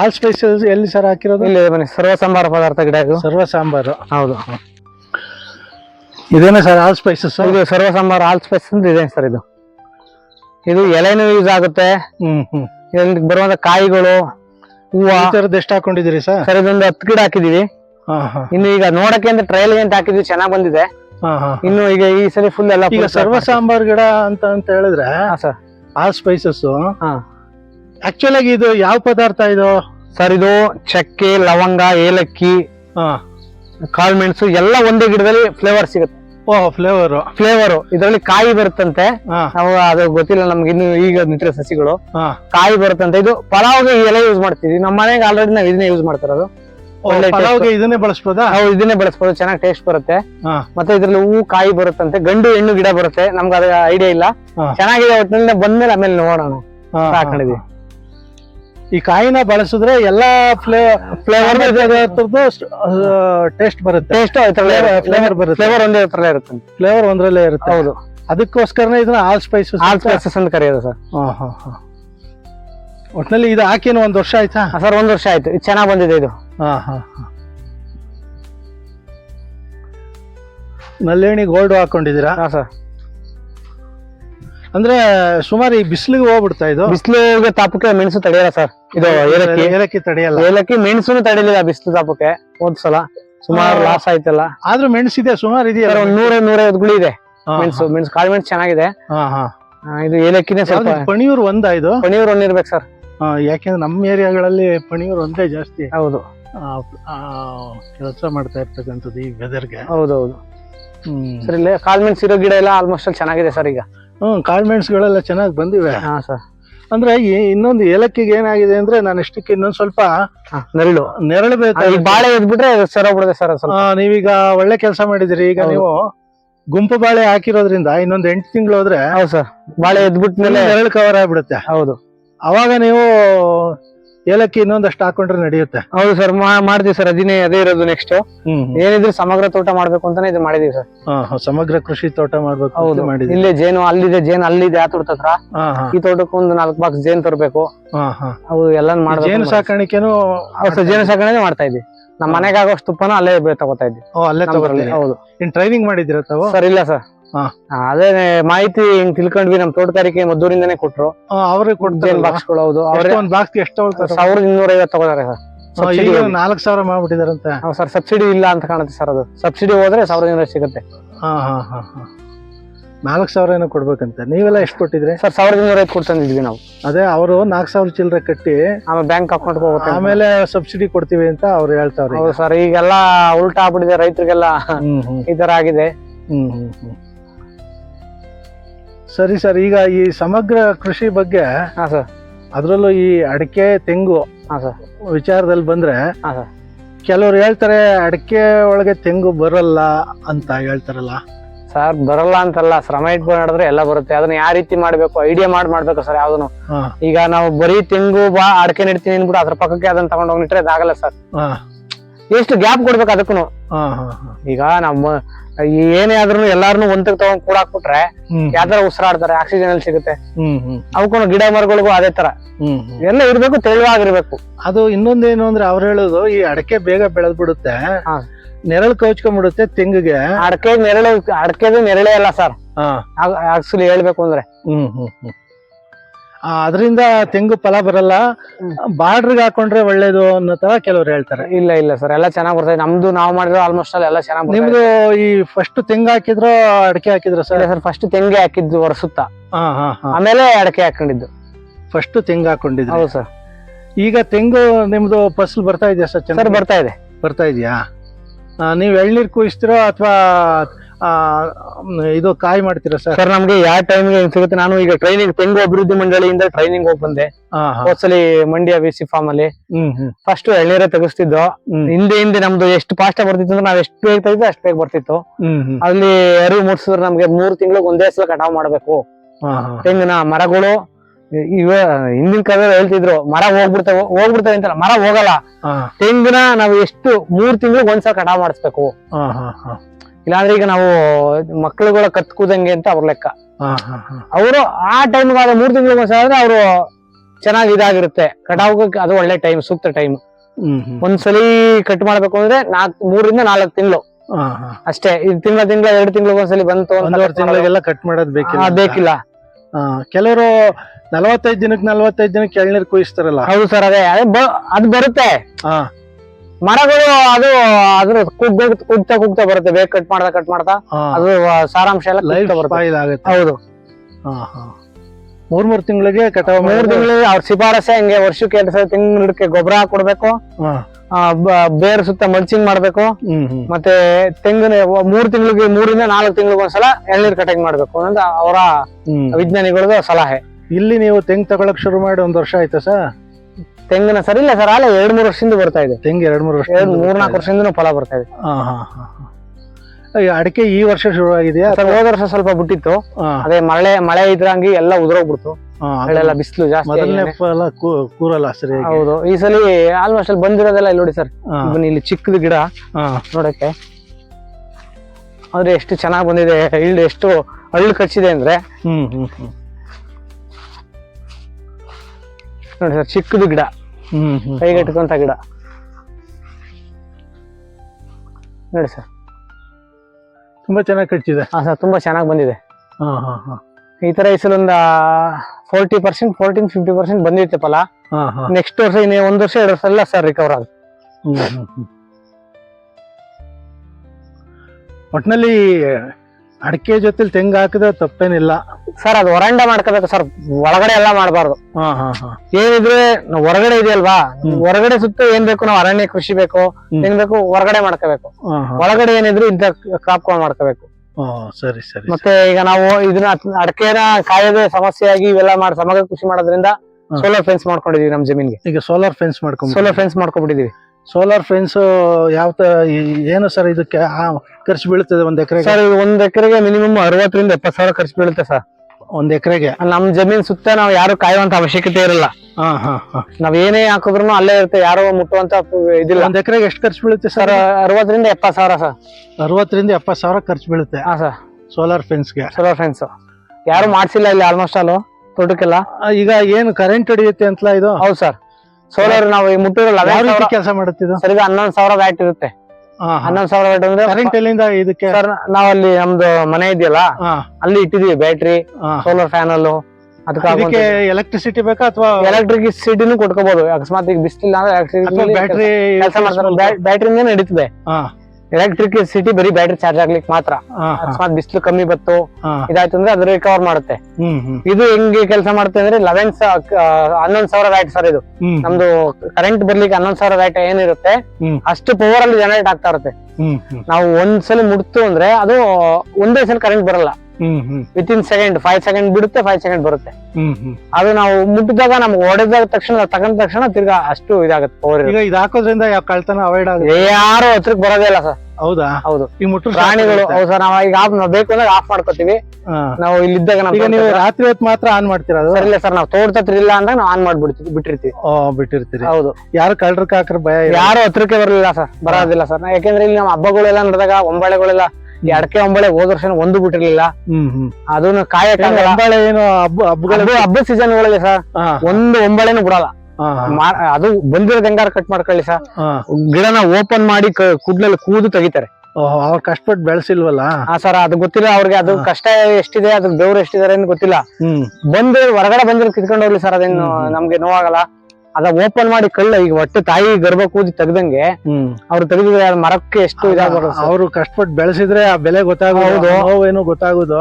ಆಲ್ ಸ್ಪೈಸಸ್ ಎಲ್ಲಿ ಸರ್ ಹಾಕಿರೋದು? ಇಲ್ಲಿ ಬನ್ನಿ. ಸರ್ವ ಸಾಂಬಾರ ಪದಾರ್ಥ ಗಿಡ ಇದು ಸರ್ವ ಸಾಂಬಾರು. ಹೌದು. ಇದೇನೇ ಸರ್ ಆಲ್ ಸ್ಪೈಸಸ್ ಇದು ಸರ್ವ ಸಾಂಬಾರು ಆಲ್ ಸ್ಪೈಸಸ್ ಇದೆ ಸರ್ ಇದು? ಇದು ಎಲೆನೂ ಯೂಸ್ ಆಗುತ್ತೆ. ಹ್ಮ್ ಹ್ಮ್. ಇಲ್ಲಿ ಬರುವಂತ ಕಾಯಿಗಳು ಹೂವ. ಈ ತರದ್ ಎಷ್ಟು ಹಾಕೊಂಡಿದ್ದೀರಿ ಸರ್? ಸರ್ ಇದೊಂದು ಹತ್ತು ಗಿಡ ಹಾಕಿದೀವಿ. ಹಾ ಹಾ. ಇನ್ನು ಈಗ ನೋಡಕ್ಕೆ ಅಂತ ಟ್ರಯಲ್ ಅಂತ ಹಾಕಿದ್ವಿ ಚೆನ್ನಾಗ್ ಬಂದಿದೆ. ಹಾ ಹಾ ಇನ್ನು ಈಗ ಈ ಸರಿ ಫುಲ್ ಎಲ್ಲ ಈಗ ಸರ್ವ ಸಾಂಬಾರ್ ಗಿಡ ಅಂತ ಅಂತ ಹೇಳಿದ್ರೆ ಸರ್ ಆಲ್ ಸ್ಪೈಸಸ್ ಹಾ. ಆಕ್ಚುಲ್ ಆಗಿ ಇದು ಯಾವ ಪದಾರ್ಥ ಇದು? ಸರ್ ಇದು ಚಕ್ಕೆ ಲವಂಗ ಏಲಕ್ಕಿ ಹಾ. ಕಾಳು ಮೆಣಸು ಎಲ್ಲ ಒಂದೇ ಗಿಡದಲ್ಲಿ ಫ್ಲೇವರ್ ಸಿಗುತ್ತೆ. ಓ ಫ್ಲೇವರ್ ಫ್ಲೇವರ್ ಇದರಲ್ಲಿ ಕಾಯಿ ಬರುತ್ತಂತೆ. ನಾವು ಅದು ಗೊತ್ತಿಲ್ಲ ನಮ್ಗೆ ಇನ್ನು ಈಗ ನಿಂತಿರೋ ಸಸಿಗಳು. ಕಾಯಿ ಬರುತ್ತಂತೆ. ಇದು ಪಲಾವ್ಗೆ ಈ ಎಲೆ ಯೂಸ್ ಮಾಡ್ತೀವಿ. ನಮ್ಮ ಮನೆಗೆ ಆಲ್ರೆಡಿ ನಾವು ಇದನ್ನೇ ಯೂಸ್ ಮಾಡ್ತಿರೋದು ಇದನ್ನೇ ಬಳಸ್ಬೋದಾ? ಇದನ್ನೇ ಬೆಳೆಸ್ಬೋದು. ಚೆನ್ನಾಗಿ ಟೇಸ್ಟ್ ಬರುತ್ತೆ. ಮತ್ತೆ ಇದ್ರಲ್ಲಿ ಹೂ ಕಾಯಿ ಬರುತ್ತಂತೆ. ಗಂಡು ಹೆಣ್ಣು ಗಿಡ ಬರುತ್ತೆ. ನಮ್ಗೆ ಅದ ಐಡಿಯಾ ಇಲ್ಲ. ಚೆನ್ನಾಗಿದೆ ಒಟ್ಟಿನಲ್ಲಿ ಬಂದ್ಮೇಲೆ ಆಮೇಲೆ ನೋಡೋಣ. ಹಾಕೊಂಡಿದೀವಿ ಈ ಕಾಯಿನ ಬಳಸಿದ್ರೆ ಎಲ್ಲಾ ಫ್ಲೇವರ್ ಟೇಸ್ಟ್ ಬರುತ್ತೆ. ಟೇಸ್ಟ್ ಫ್ಲೇವರ್ ಬರುತ್ತೆ. ಫ್ಲೇವರ್ ಒಂದೇ ತರ ಇರುತ್ತೆ. ಫ್ಲೇವರ್ ಒಂದ್ರಲ್ಲೇ ಇರುತ್ತೆ. ಹೌದು. ಅದಕ್ಕೋಸ್ಕರನೇ ಇದನ್ನ ಆಲ್ ಸ್ಪೈಸಸ್ ಆಲ್ ಸ್ಪೈಸಸ್ ಅಂತ ಕರೆಯೋದು ಸರ್. ಒಟ್ನಲ್ಲಿ ಇದು ಹಾಕೇನು ಒಂದ್ ವರ್ಷ ಆಯ್ತಾ? ಸರ್ ಒಂದ್ ವರ್ಷ ಆಯ್ತು. ಇದು ಚೆನ್ನಾಗ್ ಬಂದಿದೆ ಇದು. ಹಾ ಹಾ ಹಾ. ನಲ್ಲೇಣಿ ಗೋಲ್ಡ್ ಹಾಕೊಂಡಿದ್ದೀರಾ? ಹಾ ಸರ್. ಅಂದ್ರೆ ಸುಮಾರು ಈ ಬಿಸಿಲಿಗೆ ಹೋಗ್ಬಿಡ್ತಾ ಇದು? ಬಿಸಿಲಿಗೆ ತಾಪಕ್ಕೆ ಮೆಣಸು ತಡೆಯಲ್ಲ ಸರ್? ಇದು ಏಲಕ್ಕಿ. ಏಲಕ್ಕಿ ತಡೆಯಲ್ಲ? ಏಲಕ್ಕಿ ಮೆಣಸು ತಡೆಯಲಿಲ್ಲ ಬಿಸಿಲು ತಾಪಕ್ಕೆ ಹೋದ್ ಸಲ. ಸುಮಾರು ಲಾಸ್ ಆಯ್ತಲ್ಲ. ಆದ್ರೂ ಮೆಣಸಿದೆ ಸುಮಾರು ಸರ್ ಇದೆಯಲ್ಲ ಒಂದ್ ನೂರ ನೂರೈವತ್ತು ಗುಳಿ ಇದೆ. ಮೆಣಸು ಮೆಣಸು ಕಾಳು ಮೆಣಸು ಚೆನ್ನಾಗಿದೆ. ಹಾ ಹಾ. ಇದು ಏಲಕ್ಕಿನೇ ಸ್ವಲ್ಪ ಪಣಿಯೂರು ಒಂದ ಇದು? ಪಣಿಯೂರು ಒಂದ್ ಇರ್ಬೇಕು ಸರ್. ಯಾಕೆಂದ್ರೆ ನಮ್ಮ ಏರಿಯಾಗಳಲ್ಲಿ ಪಣಿಯೂರು ಒಂದೇ ಜಾಸ್ತಿ. ಹೌದು. ಕೆಲಸ ಮಾಡ್ತಾ ಇರ್ತಕ್ಕಂಥದ್ದು ಈ ವೆದರ್ಗೆ ಹೌದೌದು. ಸರ್ ಇಲ್ಲ ಕಾಳು ಮೆಣಸು ಇರೋ ಗಿಡ ಎಲ್ಲ ಆಲ್ಮೋಸ್ಟ್ ಅಲ್ಲಿ ಚೆನ್ನಾಗಿದೆ ಸರ್ ಈಗ. ಹ್ಮ್ ಕಾಳ್ಮೆಣ್ಸ್ಗಳೆಲ್ಲ ಚೆನ್ನಾಗಿ ಬಂದಿವೆ. ಹಾ ಸರ್. ಅಂದ್ರೆ ಈ ಇನ್ನೊಂದು ಏಲಕ್ಕಿಗೆ ಏನಾಗಿದೆ ಅಂದ್ರೆ ನಾನು ಇಷ್ಟಕ್ಕೆ ಇನ್ನೊಂದ್ ಸ್ವಲ್ಪ ನೆರಳು. ನೆರಳು ಈ ಬೇಕಾಗುತ್ತೆ ಬಾಳೆ ಎದ್ಬಿಟ್ರೆ ಸರ ಬಿಡದೆ ಸರ್ ಸ್ವಲ್ಪ. ನೀವೀಗ ಒಳ್ಳೆ ಕೆಲಸ ಮಾಡಿದಿರಿ. ಈಗ ನೀವು ಗುಂಪು ಬಾಳೆ ಹಾಕಿರೋದ್ರಿಂದ ಇನ್ನೊಂದ್ ಎಂಟು ತಿಂಗಳು ಹೋದ್ರೆ ಹೌದು ಸರ್. ಬಾಳೆ ಎದ್ಬಿಟ್ಮೇಲೆ ನೆರಳು ಕವರ್ ಆಗ್ಬಿಡುತ್ತೆ. ಹೌದು. ಅವಾಗ ನೀವು ಏಲಕ್ಕಿ ಇನ್ನೊಂದಷ್ಟು ಹಾಕೊಂಡ್ರೆ ನಡೆಯುತ್ತೆ. ಹೌದು ಸರ್ ಮಾಡ್ತೀವಿ ಸರ್ ಅದಿನೇ ಅದೇ ಇರೋದು ನೆಕ್ಸ್ಟ್ ಏನಿದ್ರು ಸಮಗ್ರ ತೋಟ ಮಾಡ್ಬೇಕು ಅಂತಾನೆ ಇದು ಮಾಡಿದೀವಿ ಸರ್. ಸಮಗ್ರ ಕೃಷಿ ತೋಟ ಮಾಡ್ಬೇಕು ಹೌದು. ಮಾಡಿದ್ವಿ. ಇಲ್ಲೇ ಜೇನು ಅಲ್ಲಿದೆ ಜೇನು ಅಲ್ಲಿದೆ ಆ ತೋಟದ ಹತ್ರ ಈ ತೋಟಕ್ಕೆ ಒಂದು ನಾಲ್ಕು ಬಾಕ್ಸ್ ಜೇನು ತರಬೇಕು. ಅವು ಎಲ್ಲ ಜೇನು ಮಾಡ್ಬೇಕು ಸಾಕಾಣಿಕೆನು ಹೌದು ಸರ್ ಜೇನು ಸಾಕಾಣಿಕೆ ಮಾಡ್ತಾ ಇದ್ವಿ ನಮ್ಮ ಮನೆಗಾಗೋಷ್ಟು ತುಪ್ಪನ ಅಲ್ಲೇ ಬೆ- ತಗೋತಾ ಇದ್ವಿ ಓ ಅಲ್ಲೇ. ಹೌದು. ಇನ್ ಟ್ರೈನಿಂಗ್ ಮಾಡಿದಿರ ತಾವು? ಸರ್ ಇಲ್ಲ ಸರ್. ಅದೇ ಮಾಹಿತಿ ಹಿಂಗ್ ತಿಳ್ಕೊಂಡ್ವಿ ನಮ್ ತೋಟಗಾರಿಕೆ ಮದ್ದೂರಿಂದಾನೇ ಕೊಟ್ರು. ಅವ್ರಿಗೆ ಕೊಡ್ತೇನೆ ಬಾಕ್ಸ್ ಹೌದು ಅವ್ರಿಗೆ ಒಂದ್ ಬಾಕ್ಸ್ ಎಷ್ಟು ತಗೊಳ್ತಾರೆ ಸಾವಿರದ ಇನ್ನೂರ ಐವತ್ತು ತಗೋತಾರೆ ಸರ್ ನಾಲ್ಕು ಸಾವಿರ ಮಾಡ್ಬಿಟ್ಟಿದಾರಂತೆ. ಸರ್ ಸಬ್ಸಿಡಿ ಇಲ್ಲ ಅಂತ ಕಾಣುತ್ತೆ ಸರ್ ಅದು. ಸಬ್ಸಿಡಿ ಹೋದ್ರೆ ಸಾವಿರದ ಇನ್ನೂರ ಸಿಗುತ್ತೆ. ಹಾ ಹಾ ಹಾ ಹಾ. ನಾಲ್ಕು ಸಾವಿರ ಏನೋ ಕೊಡ್ಬೇಕಂತೆ. ನೀವೆಲ್ಲ ಎಷ್ಟು ಕೊಟ್ಟಿದ್ರಿ? ಸರ್ ಸಾವಿರದ ಇನ್ನೂರ ಐದು ಕೊಡ್ತಂದಿದ್ವಿ ನಾವು. ಅದೇ ಅವರು ನಾಲ್ಕು ಸಾವಿರ ಚಿಲ್ಲರೆ ಕಟ್ಟಿ ಆಮೇಲೆ ಬ್ಯಾಂಕ್ ಅಕೌಂಟ್ ಹೋಗುತ್ತೆ ಆಮೇಲೆ ಸಬ್ಸಿಡಿ ಕೊಡ್ತೀವಿ ಅಂತ ಅವ್ರು ಹೇಳ್ತಾವ್ರೆ ಹೌದು ಸರ್ ಈಗೆಲ್ಲ ಉಲ್ಟಾ ಆಗ್ಬಿಟ್ಟಿದೆ ರೈತರಿಗೆಲ್ಲ. ಈ ತರ ಆಗಿದೆ. ಹ್ಮ್ ಹ್ಮ್ ಹ್ಮ್. ಸರಿ ಸರ್ ಈಗ ಈ ಸಮಗ್ರ ಕೃಷಿ ಬಗ್ಗೆ ಹಾ ಸರ್. ಅದರಲ್ಲೂ ಈ ಅಡಿಕೆ ತೆಂಗು ಹಾ ಸರ್. ವಿಚಾರದಲ್ಲಿ ಬಂದ್ರೆ ಹಾ ಸರ್. ಕೆಲವ್ರು ಹೇಳ್ತಾರೆ ಅಡಿಕೆ ಒಳಗೆ ತೆಂಗು ಬರಲ್ಲ ಅಂತ ಹೇಳ್ತಾರಲ್ಲ. ಸರ್ ಬರಲ್ಲ ಅಂತಲ್ಲ ಶ್ರಮ ಇಟ್ಕೊಂಡು ಮಾಡಿದ್ರೆ ಎಲ್ಲ ಬರುತ್ತೆ. ಅದನ್ನ ಯಾವ ರೀತಿ ಮಾಡ್ಬೇಕು ಐಡಿಯಾ ಮಾಡಿ ಮಾಡ್ಬೇಕು ಸರ್ ಯಾವ್ದನ್ನು. ಹಾ. ಈಗ ನಾವು ಬರೀ ತೆಂಗು ಬಾ ಅಡಿಕೆ ನೆಡ್ತೀನಿ ಅಂದ್ಬಿಟ್ಟು ಅದ್ರ ಪಕ್ಕಕ್ಕೆ ಅದನ್ನ ತಗೊಂಡ್ ಹೋಗ್ನಿಟ್ರೆ ಅದಾಗಲ್ಲ ಸರ್. ಹಾ. ಎಷ್ಟು ಗ್ಯಾಪ್ ಕೊಡ್ಬೇಕು ಅದಕ್ಕೂ ಹಾ ಹಾ ಹಾ. ಈಗ ನಮ್ಮ ಏನೇ ಆದ್ರೂ ಎಲ್ಲಾರನು ಒಂದಕ್ಕೆ ತಗೊಂಡ್ ಕೂಡ ಹಾಕ್ಬಿಟ್ರೆ ಯಾವ್ದಾರ ಉಸಿರಾಡ್ತಾರೆ ಆಕ್ಸಿಜನ್ ಅಲ್ಲಿ ಸಿಗುತ್ತೆ. ಅವಕ್ಕೂ ಗಿಡ ಮರಗಳಿಗೂ ಅದೇ ತರ. ಎಲ್ಲ ಇರ್ಬೇಕು ತೆಳುವಾಗಿರ್ಬೇಕು. ಅದು ಇನ್ನೊಂದೇನು ಅಂದ್ರೆ ಅವ್ರು ಹೇಳೋದು ಈ ಅಡಕೆ ಬೇಗ ಬೆಳೆದ್ ಬಿಡುತ್ತೆ. ನೆರಳು ಕೌಚ್ಕೊಂಡ್ಬಿಡುತ್ತೆ ತೆಂಗಿಗೆ. ಅಡಕೆ ನೆರಳು ಅಡಕೆದು ನೆರಳೇ ಅಲ್ಲ ಸರ್. ಹಾ. ಆಕ್ಚುಲಿ ಹೇಳ್ಬೇಕು ಅಂದ್ರೆ. ಹ್ಮ್ ಹ್ಮ್ ಹ್ಮ್. ಅದರಿಂದ ತೆಂಗು ಫಲ ಬರಲ್ಲ. ಬಾರ್ಡ್ರಿಗೆ ಹಾಕೊಂಡ್ರೆ ಒಳ್ಳೇದು ಅನ್ನೋ ತರ ಕೆಲವರು ಹೇಳ್ತಾರೆ. ಇಲ್ಲ ಇಲ್ಲ ಸರ್ ಎಲ್ಲ ಚೆನ್ನಾಗಿ ಬರ್ತದೆ. ನಮ್ದು ನಾವು ಮಾಡಿರೋ ಆಲ್ಮೋಸ್ಟ್ ಅಲ್ಲಿ ಎಲ್ಲ ಚೆನ್ನಾಗಿ ನಿಮ್ದು ಈ ಫಸ್ಟ್ ತೆಂಗು ಹಾಕಿದ್ರು ಅಡಿಕೆ ಹಾಕಿದ್ರು ಸರ್? ಸರ್ ಫಸ್ಟ್ ತೆಂಗೆ ಹಾಕಿದ್ದು ವರ್ಷುತ್ತ ಹಾ ಹಾ ಹಾ. ಆಮೇಲೆ ಅಡಿಕೆ ಹಾಕೊಂಡಿದ್ದು. ಫಸ್ಟ್ ತೆಂಗು ಹಾಕೊಂಡಿದ್ದು ಹೌದು ಸರ್. ಈಗ ತೆಂಗು ನಿಮ್ದು ಫಸಲ್ ಬರ್ತಾ ಇದೆಯಾ ಸರ್ ಸರ್ ಬರ್ತಾ ಇದೆ. ಬರ್ತಾ ಇದೆಯಾ? ನೀವು ಎಳ್ನೀರ್ ಕುಯಿಸ್ತಿರೋ ಅಥವಾ ಇದು ಕಾಯಿ ಮಾಡ್ತೀರಾ ಸರ್? ಸರ್ ನಮ್ಗೆ ಯಾವ ಟೈಮ್ಗೆ ಹೆಂಗ್ ಸಿಗುತ್ತೆ ನಾನು ಈಗ ಟ್ರೈನಿಂಗ್ ತೆಂಗು ಅಭಿವೃದ್ಧಿ ಮಂಡಳಿಯಿಂದ ಟ್ರೈನಿಂಗ್ ಹೋಗಿ ಬಂದೆ. ಹೋದ್ಸಲಿ ಮಂಡ್ಯ ವಿ ಸಿ ಫಾರ್ಮ್ ಅಲ್ಲಿ. ಫಸ್ಟ್ ಎಳ್ನೀರೇ ತೆಗಿಸ್ತಿದ್ದು. ಹಿಂದೆ ಹಿಂದೆ ನಮ್ದು ಎಷ್ಟು ಫಾಸ್ಟ್ ಬರ್ತಿತ್ತು ಅಂದ್ರೆ ನಾವ್ ಎಷ್ಟು ಬೇಗ ತೆಗೆದ್ರೆ ಅಷ್ಟು ಬೇಗ ಬರ್ತಿತ್ತು. ಅಲ್ಲಿ ಅರಿವು ಮೂಡಿಸಿದ್ರೆ ನಮ್ಗೆ ಮೂರ್ ತಿಂಗಳಿಗೆ ಒಂದೇ ಸಲ ಕಟಾವ್ ಮಾಡ್ಬೇಕು. ತೆಂಗಿನ ಮರಗಳು ಇವ ಹಿಂದಿನ ಕಾಲದಲ್ಲಿ ಹೇಳ್ತಿದ್ರು ಮರ ಹೋಗ್ಬಿಡ್ತವೆ ಹೋಗ್ಬಿಡ್ತವೆ ಅಂತ ಮರ ಹೋಗಲ್ಲ. ತೆಂಗಿನ ನಾವು ಎಷ್ಟು ಮೂರ್ ತಿಂಗಳಿಗೆ ಒಂದ್ಸಲ ಕಟಾವ್ ಮಾಡಿಸ್ಬೇಕು. ಇಲ್ಲಾಂದ್ರೆ ಈಗ ನಾವು ಮಕ್ಕಳುಗಳ ಕತ್ಕೂದಂಗೆ ಅಂತ ಅವ್ರ ಲೆಕ್ಕ. ಹಾ ಹಾ ಹಾ. ಅವರು ಆ ಟೈಮ್ ಮೂರು ಮೂರ್ ತಿಂಗಳಿಗೆ ಒಂದ್ಸಲ ಆದ್ರೆ ಅವರು ಚೆನ್ನಾಗಿ ಇದಾಗಿರುತ್ತೆ. ಕಟಾವ್ಗೆ ಅದು ಒಳ್ಳೆ ಟೈಮ್ ಸೂಕ್ತ ಟೈಮ್ ಒಂದ್ಸಲಿ ಕಟ್ ಮಾಡ್ಬೇಕು ಅಂದ್ರೆ ನಾಲ್ಕ್ ಮೂರಿಂದ ನಾಲ್ಕು ತಿಂಗಳು. ಅಷ್ಟೇ ಇದು ತಿಂಗಳ ತಿಂಗಳ ಎರಡು ತಿಂಗಳಿಗೆ ಒಂದ್ಸಲಿ ಬಂತು ಒಂದೂವರೆ. ತಿಂಗಳಿಗೆಲ್ಲ ಕಟ್ ಮಾಡೋದು ಬೇಕಿಲ್ಲ ಬೇಕಿಲ್ಲ. ಕೆಲವರು ನಲವತ್ತೈದು ದಿನಕ್ಕೆ ನಲವತ್ತೈದು ದಿನಕ್ಕೆ ಎಳ್ನೀರ್ ಕುಯಿಸ್ತಾರಲ್ಲ. ಹೌದು ಸರ್ ಅದೇ. ಅದೇ ಅದು ಬರುತ್ತೆ. ಹಾ. ಮರಗಳು ಅದು ಅದ್ರ ಕುಗ್ಗ ಕುಗ್ತಾ ಕುಗ್ತಾ ಬರುತ್ತೆ. ಬೇಗ ಕಟ್ ಮಾಡ್ತಾ ಕಟ್ ಮಾಡ್ತಾ ಅದು ಸಾರಾಂಶ ಎಲ್ಲ ಕುಗ್ತಾ ಬರುತ್ತೆ. ಹೌದು. ಹಾ ಹಾ. ಮೂರ್ ಮೂರ್ ತಿಂಗಳಿಗೆ ಕಟಾವ್ ಮೂರ್ ತಿಂಗಳಿಗೆ ತಿಂಗಳು ಅವ್ರ ಶಿಫಾರಸೆ ಹಂಗೆ ವರ್ಷಕ್ಕೆ ಎರಡು ಸಾವಿರ ತಿಂಗಳಿಗೆ ಗೊಬ್ಬರ ಕೊಡ್ಬೇಕು ಬೇರ್ ಸುತ್ತ ಮಲ್ಚಿಂಗ್ ಮಾಡ್ಬೇಕು. ಮತ್ತೆ ತೆಂಗಿನ ಮೂರ್ ತಿಂಗಳಿಗೆ ಮೂರಿಂದ ನಾಲ್ಕು ತಿಂಗಳಿಗೆ ಒಂದ್ಸಲ ಎಳ್ನೀರ್ ಕಟಿಂಗ್ ಮಾಡ್ಬೇಕು. ಅಂತ ಅವರ ವಿಜ್ಞಾನಿಗಳ ವಿಜ್ಞಾನಿಗಳದ್ದು ಸಲಹೆ. ಇಲ್ಲಿ ನೀವು ತೆಂಗ್ ತಗೊಳಕ್ ಶುರು ಮಾಡಿ ಒಂದ್ ವರ್ಷ ಆಯ್ತಾ ಸರ್? ತೆಂಗಿನ ಸರಿ ಇಲ್ಲ ಸರ್ ಅಲ್ಲ ಎರಡ್ ಮೂರು ವರ್ಷದಿಂದ ಬರ್ತಾ ಇದೆ. ತೆಂಗು ಎರಡ್ ಮೂರು ವರ್ಷ ಎರಡ್ ಮೂರ್ನಾಲ್ಕು ವರ್ಷದಿಂದ ಫಲ ಬರ್ತಾ ಇದೆ. ಹಾ ಹಾ ಹಾ ಹಾ. ಅಡಿಕೆ ಈ ವರ್ಷ ಶುರು ಆಗಿದೆಯಾ ಸರ್ ಹೋದ ವರ್ಷ ಸ್ವಲ್ಪ ಬಿಟ್ಟಿತ್ತು. ಹಾ, ಅದೇ ಮಳೆ ಮಳೆ ಇದ್ರಂಗಿ ಎಲ್ಲ ಉದುರೋಗ್ಬಿಡ್ತು. ಹಾ, ಅದು ಮಳೆಲ್ಲ ಬಿಸಿಲು ಜಾಸ್ತಿ ಮೊದಲನೇ ಆಗಿದೆ. ಫಲ ಕೂ- ಕೂರಲ್ಲ ಸರಿಯಾಗಿ ಹೌದು. ಈ ಸಲ ಆಲ್ಮೋಸ್ಟ್ ಅಲ್ಲಿ ಬಂದಿರೋದೆಲ್ಲ ಇಲ್ಲಿ ನೋಡಿ ಸರ್. ಹಾ, ಇಲ್ಲಿ ಚಿಕ್ಕದು ಗಿಡ ಹಾ, ನೋಡಕ್ಕೆ. ಆದ್ರೆ ಎಷ್ಟು ಚೆನ್ನಾಗಿ ಬಂದಿದೆ. ಇಲ್ಡ್ ಎಷ್ಟು ಹಳ್ಳು ಕಚ್ಚಿದೆ ಅಂದ್ರೆ ಹ್ಮ್ ಹ್ಮ್ ಹ್ಮ್. ನೋಡಿ ಸರ್ ಚಿಕ್ಕದು ಗಿಡ. ಹ್ಮ್ ಕೈಗೆಟುಕಂತ ಗಿಡ. ನೋಡಿ ಸರ್. ತುಂಬಾ ಚೆನ್ನಾಗಿ ಕಟ್ಟಿದೆ ಹಾ ಸರ್ ತುಂಬಾ ಚೆನ್ನಾಗಿ ಬಂದಿದೆ. ಹಾ ಹಾ ಹಾ. ಈ ತರ ಈ ಸಲ ಒಂದು forty percent fourteen fifty percent ಬಂದಿತ್ತೆ ಫಲ ನೆಕ್ಸ್ಟ್ ವರ್ಷ ಇನ್ನೇ ಒಂದ್ ವರ್ಷ ಎರಡು ವರ್ಷ ಎಲ್ಲ ಸರ್ ರಿಕವರ್ ಆಗುತ್ತೆ. ಒಟ್ನಲ್ಲಿ ಅಡಿಕೆ ಜೊತೆ ತೆಂಗ್ ಹಾಕಿದ್ರೆ ತಪ್ಪೇನಿಲ್ಲ. ಸರ್ ಅದು ಹೊರಂಡ ಮಾಡ್ಕೋಬೇಕು ಸರ್. ಒಳಗಡೆ ಎಲ್ಲ ಮಾಡಬಾರ್ದು. ಹಾ ಹಾ ಹಾ. ಏನಿದ್ರೆ ನಾವು ಹೊರಗಡೆ ಇದೆಯಲ್ವಾ. ಹೊರಗಡೆ ಸುತ್ತ ಏನ್ ಬೇಕು? ನಾವು ಅರಣ್ಯ ಕೃಷಿ ಬೇಕು. ಏನ್ ಬೇಕು? ಹೊರಗಡೆ ಮಾಡ್ಕೋಬೇಕು. ಹಾ ಹಾ. ಒಳಗಡೆ ಏನಿದ್ರು ಇಂಥ ಕಾಪ್ಕೊಂಡ್ ಮಾಡ್ಕೋಬೇಕು. ಹಾ, ಸರಿ ಸರಿ ಮತ್ತೆ ಈಗ ನಾವು ಇದನ್ನ ಅಡಕೆನ ಸಮಸ್ಯೆ ಸಮಸ್ಯೆಯಾಗಿ ಇವೆಲ್ಲ ಮಾಡಿ ಸಮಗ್ರ ಕೃಷಿ ಮಾಡೋದ್ರಿಂದ ಸೋಲಾರ್ ಫೆನ್ಸ್ ಮಾಡ್ಕೊಂಡಿದೀವಿ ನಮ್ ಜಮೀನ್ಗೆ. ಈಗ ಸೋಲಾರ್ ಫೆನ್ಸ್ ಮಾಡ್ಕೊಂಡ್ ಸೋಲಾರ್ ಫೆನ್ಸ್ ಮಾಡ್ಕೊಬಿಟ್ಟಿದೀವಿ ಸೋಲಾರ್ ಫೆನ್ಸ್ ಯಾವ ತ ಏನು ಸರ್ ಇದಕ್ಕೆ ಖರ್ಚು ಬೀಳ್ತದೆ ಒಂದ್ ಎಕರೆಗೆ? ಸರ್ ಇದು ಒಂದ್ ಎಕರೆಗೆ ಮಿನಿಮಮ್ ಅರವತ್ತರಿಂದ ಎಪ್ಪತ್ತು ಸಾವಿರ ಖರ್ಚು ಬೀಳುತ್ತೆ ಸರ್. ಒಂದ್ ಎಕರೆಗೆ? ನಮ್ ಜಮೀನ್ ಸುತ್ತ ನಾವು ಯಾರು ಕಾಯುವಂತ ಅವಶ್ಯಕತೆ ಇರಲ್ಲ. ಹಾ ಹಾ ಹಾ. ನಾವ್ ಏನೇ ಹಾಕಿದ್ರು ಅಲ್ಲೇ ಇರುತ್ತೆ ಯಾರು ಮುಟ್ಟುವಂತ ಇದಿಲ್ಲ. ಒಂದ್ ಎಕರೆಗೆ ಎಷ್ಟು ಖರ್ಚು ಬೀಳುತ್ತೆ ಸರ್? ಸರ್ ಅರವತ್ತರಿಂದ ಎಪ್ಪತ್ತು ಸಾವಿರ ಸರ್. ಅರವತ್ತರಿಂದ ಎಪ್ಪತ್ತು ಸಾವಿರ ಖರ್ಚು ಬೀಳುತ್ತೆ ಹಾ ಸರ್. ಸೋಲಾರ್ ಫೆನ್ಸ್ಗೆ ಸೋಲಾರ್ ಫೆನ್ಸ್ ಯಾರು ಮಾಡಿಸಿಲ್ಲ ಇಲ್ಲಿ ಆಲ್ಮೋಸ್ಟ್ ಅಲ್ಲೂ ತೋಟಕ್ಕೆಲ್ಲ? ಈಗ ಏನು ಕರೆಂಟ್ ಹಿಡಿಯುತ್ತೆ ಅಂತಲ್ಲ ಇದು? ಹೌದು ಸರ್. ಸೋಲಾರ್ ನಾವು ಈ ಮುಟ್ಟಿರಲ್ಲ ಕೆಲಸ ಮಾಡುತ್ತಿದ್ದು ಸರ್ ಇದು ಹನ್ನೊಂದು ಸಾವಿರ ವ್ಯಾಟ್ ಇರುತ್ತೆ ಹನ್ನೊಂದು ಸಾವಿರ ವ್ಯಾಟ್ ಅಂದ್ರೆ ಕರೆಂಟ್ ಎಲ್ಲಿಂದ ಇದಕ್ಕೆ? ಸರ್ ನಾವಲ್ಲಿ ನಮ್ದು ಮನೆ ಇದೆಯಲ್ಲ ಅಲ್ಲಿ ಇಟ್ಟಿದೀವಿ ಬ್ಯಾಟ್ರಿ. ಸೋಲಾರ್ ಪ್ಯಾನಲ್ ಅದಕ್ಕೆ ಎಲೆಕ್ಟ್ರಿಸಿಟಿ ಬೇಕಾ ಅಥವಾ ಎಲೆಕ್ಟ್ರಿಸಿಟಿನೂ ಕೊಟ್ಕೋಬಹುದು ಅಕಸ್ಮಾತ್ ಈಗ ಬಿಸ್ಲಿಲ್ಲ ಅಂದ್ರೆ ಬ್ಯಾಟ್ರಿ ಕೆಲಸ ಮಾಡ್ತಾರೆ. ಬ್ಯಾಟ್ರಿಯಿಂದ ನಡೀತದೆ. ಎಲೆಕ್ಟ್ರಿಕ್ ಸಿಟಿ ಬರೀ ಬ್ಯಾಟ್ರಿ ಚಾರ್ಜ್ ಆಗ್ಲಿಕ್ಕೆ ಮಾತ್ರ. ಅಕಸ್ಮಾತ್ ಬಿಸಿಲು ಕಮ್ಮಿ ಬತ್ತು. ಇದಾಯ್ತು ಅಂದ್ರೆ ಅದು ರಿಕವರ್ ಮಾಡುತ್ತೆ. ಇದು ಹೆಂಗೆ ಕೆಲಸ ಮಾಡುತ್ತೆ ಅಂದ್ರೆ ಲೆವೆನ್ ಹನ್ನೊಂದು ಸಾವಿರ ವ್ಯಾಟ್ ಸರ್ ಇದು. ನಮ್ದು ಕರೆಂಟ್ ಬರ್ಲಿಕ್ಕೆ ಹನ್ನೊಂದು ಸಾವಿರ ವ್ಯಾಟ್ ಏನಿರುತ್ತೆ. ಅಷ್ಟು ಪವರ್ ಅಲ್ಲಿ ಜನರೇಟ್ ಆಗ್ತಾ ಇರುತ್ತೆ. ನಾವು ಒಂದ್ಸಲ ಮುಟ್ತು ಅಂದ್ರೆ ಅದು ಒಂದೇ ಸಲ ಕರೆಂಟ್ ಬರಲ್ಲ. Within second five second ಬಿಡುತ್ತೆ ಫೈವ್ ಸೆಕೆಂಡ್ ಬರುತ್ತೆ. ಅದು ನಾವು ಮುಟ್ಟಿದಾಗ ನಮ್ಗೆ ಹೊಡೆದಾಗ ತಕ್ಷಣ ತಗೊಂಡ ತಕ್ಷಣ ತಿರ್ಗಾ ಅಷ್ಟು ಇದಾಗುತ್ತೆ ಪವರ್ ಈಗ ಇದು ಹಾಕೋದ್ರಿಂದ ಯಾವ ಕಳ್ತನ ಅವಾಯ್ಡ್ ಆಗುತ್ತೆ? ಯಾರು ಹತ್ರಕ್ಕೆ ಬರೋದೇ ಇಲ್ಲ ಸರ್ ಹೌದಾ? ಹೌದು. ಈ ಮುಟ್ಟು ಪ್ರಾಣಿಗಳು ಹೌದು ಸರ್ ನಾವು ಈಗ ಆಫ್ ಬೇಕು ಅಂದ್ರೆ ಆಫ್ ಮಾಡ್ಕೋತೀವಿ. ನಾವು ಇಲ್ಲಿದ್ದಾಗ ಈಗ ನಾವು ರಾತ್ರಿ ಹೊತ್ತು ಮಾತ್ರ ಆನ್ ಮಾಡ್ತೀರಾ ಸರ್ ಇಲ್ಲ ಸರ್ ನಾವು ತೋಟದ ಹತ್ರ ಇಲ್ಲ ಅಂದಾಗ ನಾವು ಆನ್ ಮಾಡ್ಬಿಡ್ತೀವಿ ಬಿಟ್ಟಿರ್ತೀವಿ. ಬಿಟ್ಟಿರ್ತೀರಿ. ಹೌದು. ಯಾರು ಕಳ್ರ ಕಾಕ್ರ ಭಯ ಯಾರು ಹತ್ರಕ್ಕೆ ಬರಲಿಲ್ಲ ಸರ್ ಬರೋದಿಲ್ಲ ಸರ್. ಯಾಕೆಂದ್ರೆ ಇಲ್ಲಿ ನಮ್ಮ ಹಬ್ಬಗಳೆಲ್ಲ ನಡೆದಾಗ ಒಂಬಳೆಗಳೆಲ್ಲ ಈ ಅಡಕೆ ಒಂಬಳೆ ಹೋದ ವರ್ಷ ಒಂದು ಬಿಟ್ಟಿರ್ಲಿಲ್ಲ. ಅದನ್ನ ಕಾಯಕ್ಕಾಗಲ್ಲ ಏನು ಹಬ್ಬ ಹಬ್ಬಗಳ? ಹಬ್ಬ ಹಬ್ಬದ ಸೀಸನ್ಗಳಲ್ಲಿ ಸರ್ ಒಂದು ಒಂಬಳೆನೂ ಬಿಡಲ್ಲ. ಅದು ಬಂದಿರೋದ್ ಹೆಂಗಾರ ಕಟ್ ಮಾಡ್ಕೊಳ್ಳಿ ಸರ್? ಗಿಡನ ಓಪನ್ ಮಾಡಿ ಕುಡ್ಲಲ್ಲಿ ಕೂದು ತೆಗಿತಾರೆ. ಅವ್ರ ಕಷ್ಟಪಟ್ಟು ಬೆಳೆಸಿಲ್ವಲ್ಲ? ಆ ಸರ್ ಅದು ಗೊತ್ತಿಲ್ಲ ಅವ್ರಿಗೆ ಅದು ಹಾ. ಕಷ್ಟ ಎಷ್ಟಿದೆ ಅದ್ರ ಬೆವ್ರು ಎಷ್ಟಿದಾರೆ ಅಂತ ಗೊತ್ತಿಲ್ಲ. ಬಂದು ಹೊರಗಡೆ ಬಂದಿರೋ ಕಿತ್ಕೊಂಡು ಹೋಗ್ಲಿ ಸರ್ ಅದೇನು. ನಮ್ಗೆ ನೋವಾಗಲ್ಲ. ಅದ ಓಪನ್ ಮಾಡಿ ಕಳ್ಳ ಈಗ ಒಟ್ಟು ತಾಯಿ ಗರ್ಭ ಕೂದಿ ತೆಗ್ದಂಗೆ ಅವ್ರು ತೆಗೆದಿದ್ರೆ ಮರಕ್ಕೆ ಎಷ್ಟು ಸರ್. ಅವರು ಕಷ್ಟಪಟ್ಟು ಬೆಳೆಸಿದ್ರೆ ಆ ಬೆಲೆ ಗೊತ್ತಾಗೋದು ಓ ನೋವೇನು ಗೊತ್ತಾಗೋದು.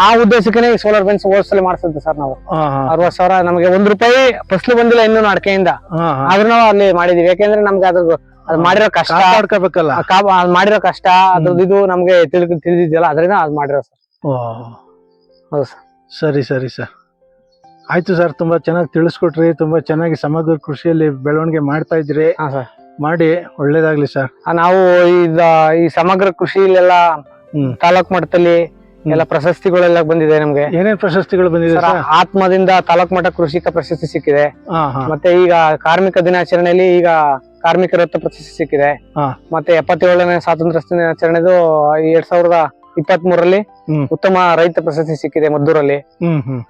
ಆ- ಉದ್ದೇಶಕ್ಕೆ ಸೋಲಾರ್ ಬೆನ್ಸ್ ಓಡಿಸಲಿ ಮಾಡಿಸುತ್ತೆ ಸರ್ ನಾವು. ಅರವತ್ ಸಾವಿರ ನಮಗೆ ಒಂದ್ ರೂಪಾಯಿ ಫಸ್ಲು ಬಂದಿಲ್ಲ ಇನ್ನೂ ಅಡಕೆಯಿಂದ ಆದ್ರೂ ನಾವು ಅಲ್ಲಿ ಮಾಡಿದೀವಿ. ಯಾಕೆಂದ್ರೆ ನಮ್ಗೆ ಅದ್ರ ಅದು ಮಾಡಿರೋ ಕಷ್ಟ. ಮಾಡ್ಕೋಬೇಕಲ್ಲ ಆ ಕಾಬ್- ಅದ್ ಮಾಡಿರೋ ಕಷ್ಟ ಅದ್ರದ್ದು ಇದು ನಮ್ಗೆ ತಿಳ್ ತಿಳಿದಿದ್ಯಲ್ಲ ಅದರಿಂದ ಅದ್ ಮಾಡಿರೋ ಸರ್. ಹೌದು ಸರ್. ಸರಿ ಸರಿ ಸರ್. ಆಯ್ತು ಸರ್ ತುಂಬಾ ಚೆನ್ನಾಗಿ ತಿಳಿಸ್ಕೊಟ್ರಿ ತುಂಬಾ ಚೆನ್ನಾಗಿ ಸಮಗ್ರ ಕೃಷಿಯಲ್ಲಿ ಬೆಳವಣಿಗೆ ಮಾಡ್ತಾ ಇದ್ರಿ. ಹಾ ಸರ್. ಮಾಡಿ ಒಳ್ಳೇದಾಗ್ಲಿ ಸರ್. ನಾವು ಈಗ ಈ ಸಮಗ್ರ ಕೃಷಿಲೆಲ್ಲ ಹ್ಮ್. ತಾಲೂಕ್ ಮಟ್ಟದಲ್ಲಿ ಎಲ್ಲ ಪ್ರಶಸ್ತಿಗಳೆಲ್ಲ ಬಂದಿದೆ ನಮ್ಗೆ. ಏನೇನು ಪ್ರಶಸ್ತಿಗಳು ಬಂದಿದೆ ಸರ್ ಆತ್ಮದಿಂದ ತಾಲೂಕ್ ಮಟ್ಟ ಕೃಷಿಕ ಪ್ರಶಸ್ತಿ ಸಿಕ್ಕಿದೆ. ಹಾ ಹಾ. ಮತ್ತೆ ಈಗ ಕಾರ್ಮಿಕ ದಿನಾಚರಣೆಯಲ್ಲಿ ಈಗ ಕಾರ್ಮಿಕ ರತ್ನ ಪ್ರಶಸ್ತಿ ಸಿಕ್ಕಿದೆ. ಹಾ. ಮತ್ತೆ ಎಪ್ಪತ್ತೇಳನೇ ಸ್ವಾತಂತ್ರ್ಯ ದಿನಾಚರಣೆದು ಎರಡ್ ಸಾವಿರದ ಇಪ್ಪತ್ತ್ ಮೂರಲ್ಲಿ ಉತ್ತಮ ರೈತ ಪ್ರಶಸ್ತಿ ಸಿಕ್ಕಿದೆ ಮದ್ದೂರಲ್ಲಿ.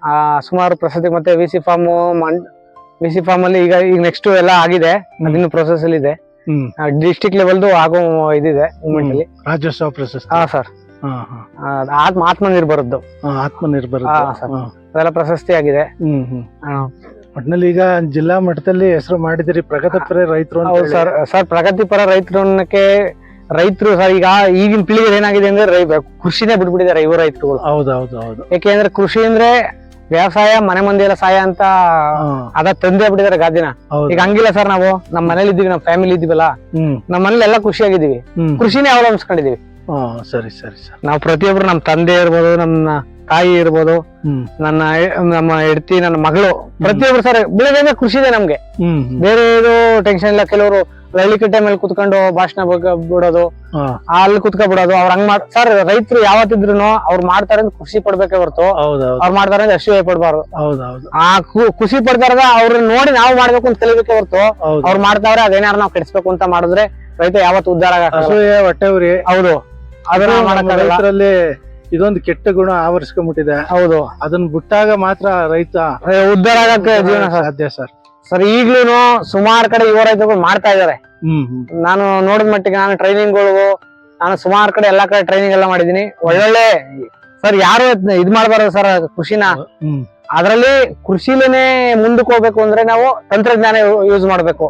ಆ ಸುಮಾರು ಪ್ರಶಸ್ತಿ ಮತ್ತೆ VC farm V C farm ಅಲ್ಲಿ ಈಗ ಈಗ ನೆಕ್ಸ್ಟ್ ಎಲ್ಲ ಆಗಿದೆ. ಅದಿನ್ನು ಪ್ರೊಸೆಸ್ ಅಲ್ಲಿ ಇದೆ. ಡಿಸ್ಟ್ರಿಕ್ಟ್ ಡಿಸ್ಟಿಕ್ ಲೆವೆಲ್ದು ಆಗೋ ಇದಿದೆ ಮೂಮೆಂಟ್ ಅಲ್ಲಿ. ರಾಜ್ಯೋತ್ಸವ ಪ್ರಶಸ್ತಿ. ಹಾ ಸರ್ ಆತ್ಮ ಆತ್ಮನಿರ್ಭರದ್ದು. ಆತ್ಮನಿರ್ಭರ. ಅದೆಲ್ಲ ಪ್ರಶಸ್ತಿ ಆಗಿದೆ. ಹ್ಮ್ ಹ್ಮ್. ಒಟ್ನಲ್ಲಿ ಈಗ ಜಿಲ್ಲಾ ಮಟ್ಟದಲ್ಲಿ ಹೆಸರು ಮಾಡಿದಿರಿ ಪ್ರಗತಿಪರ ರೈತರು ಸರ್ ಸರ್ ಪ್ರಗತಿಪರ ರೈತರು ಅನ್ನಕ್ಕೆ ರೈತರು ಸರ್ ಈಗ ಈಗಿನ ಪೀಳಿಗೆ ಏನಾಗಿದೆ ಅಂದ್ರೆ ರೈ ಕೃಷಿನೇ ಬಿಟ್ಬಿಟ್ಟಿದ್ದಾರೆ ಯುವ ರೈತರುಗಳು. ಹೌದು ಹೌದು ಹೌದು. ಯಾಕೆಂದ್ರೆ ಕೃಷಿ ಅಂದ್ರೆ ವ್ಯವಸಾಯ ಮನೆ ಮಂದಿ ಎಲ್ಲ ಸಹಾಯ ಅಂತ ಅದ ತಂದೆ ಬಿಟ್ಟಿದ್ದಾರೆ ಗಾದಿನ. ಈಗ ಹಂಗಿಲ್ಲ ಸರ್ ನಾವು ನಮ್ಮ ಮನೇಲಿ ಇದ್ದೀವಿ ನಮ್ಮ ಫ್ಯಾಮಿಲಿ ಇದೀವಲ್ಲ ನಮ್ಮ ಮನೇಲಿ ಎಲ್ಲ ಖುಷಿಯಾಗಿದ್ದೀವಿ ಕೃಷಿನೇ ಅವಲಂಬಿಸ್ಕೊಂಡಿದೀವಿ ಸರಿ ಸರಿ ಸರ್. ನಾವು ಪ್ರತಿಯೊಬ್ರು ನಮ್ಮ ತಂದೆ ಇರ್ಬೋದು ನಮ್ಮ ತಾಯಿ ಇರ್ಬೋದು ನನ್ನ ನಮ್ಮ ಹೆಡ್ತಿ ನನ್ನ ಮಗಳು ಪ್ರತಿಯೊಬ್ರು ಸರ್ ಬೆಳಗ್ಗೆ ಖುಷಿ ಇದೆ ನಮ್ಗೆ. ಬೇರೆ ಟೆನ್ಷನ್ ಇಲ್ಲ. ಕೆಲವರು ರೈಲಿಕೆ ಅಲ್ಲಿ ಕುತ್ಕೊಂಡು ಭಾಷಣ ಬಿಡೋದು ಅಲ್ಲಿ ಕುತ್ಕೊ ಬಿಡೋದು ಅವ್ರ ಹಂಗ್ ಮಾಡ್ ಸರ್ ರೈತರು ಯಾವತ್ತಿದ್ರು ಅವ್ರು ಮಾಡ್ತಾರೆ ಖುಷಿ ಪಡ್ಬೇಕೆ ಹೊರತು. ಅವ್ರು ಮಾಡ್ತಾರೆ ಅಂತ ಅಶ್ವಯ ಪಡ್ಬಾರ್ದು. ಆ ಖುಷಿ ಪಡ್ತಾರದ ಅವ್ರನ್ನ ನೋಡಿ ನಾವು ಮಾಡ್ಬೇಕು ಅಂತ ಕಲಿಬೇಕೆ ಹೊರತು. ಅವ್ರು ಮಾಡ್ತಾವ್ರೆ ಅದೇನಾರ ನಾವು ಕೆಡಿಸ್ಬೇಕು ಅಂತ ಮಾಡಿದ್ರೆ ರೈತ ಯಾವತ್ತು ಉದ್ದಾರ ಅಸೂಯೆ ಹೊಟ್ಟೆ ಉರಿ ಹೌದು. ಅದನ್ನ ಮಾಡಕ್ಕಾಗಲ್ಲ ಇದೊಂದು ಕೆಟ್ಟ ಗುಣ ಆವರಿಸ್ಕೊಂಡ್ಬಿಟ್ಟಿದೆ ಹೌದು. ಅದನ್ನ ಬಿಟ್ಟಾಗ ಮಾತ್ರ ರೈತ ಉದ್ದಾರ ಉದ್ಧಾರ ಆಗಕ್ಕೆ ಜೀವನ ಸಾಧ್ಯ ಸರ್. ಸರ್ ಈಗ್ಲೂನು ಸುಮಾರು ಕಡೆ ಯುವ ರೈತರು ಮಾಡ್ತಾ ಇದಾರೆ ನಾನು ನೋಡಿದ ಮಟ್ಟಿಗೆ ನಾನು ಟ್ರೈನಿಂಗ್ಗಳು ನಾನು ಸುಮಾರು ಕಡೆ ಎಲ್ಲಾ ಕಡೆ ಟ್ರೈನಿಂಗ್ ಎಲ್ಲ ಮಾಡಿದೀನಿ ಒಳ್ಳೊಳ್ಳೆ ಸರ್ ಯಾರು ಇದ್ ಮಾಡ್ಬಾರ್ದು ಸರ್ ಕೃಷಿನ. ಅದರಲ್ಲಿ ಕೃಷಿಲೇನೆ ಮುಂದಕ್ಕೆ ಹೋಗ್ಬೇಕು ಅಂದ್ರೆ ನಾವು ತಂತ್ರಜ್ಞಾನ ಯೂಸ್ ಮಾಡ್ಬೇಕು.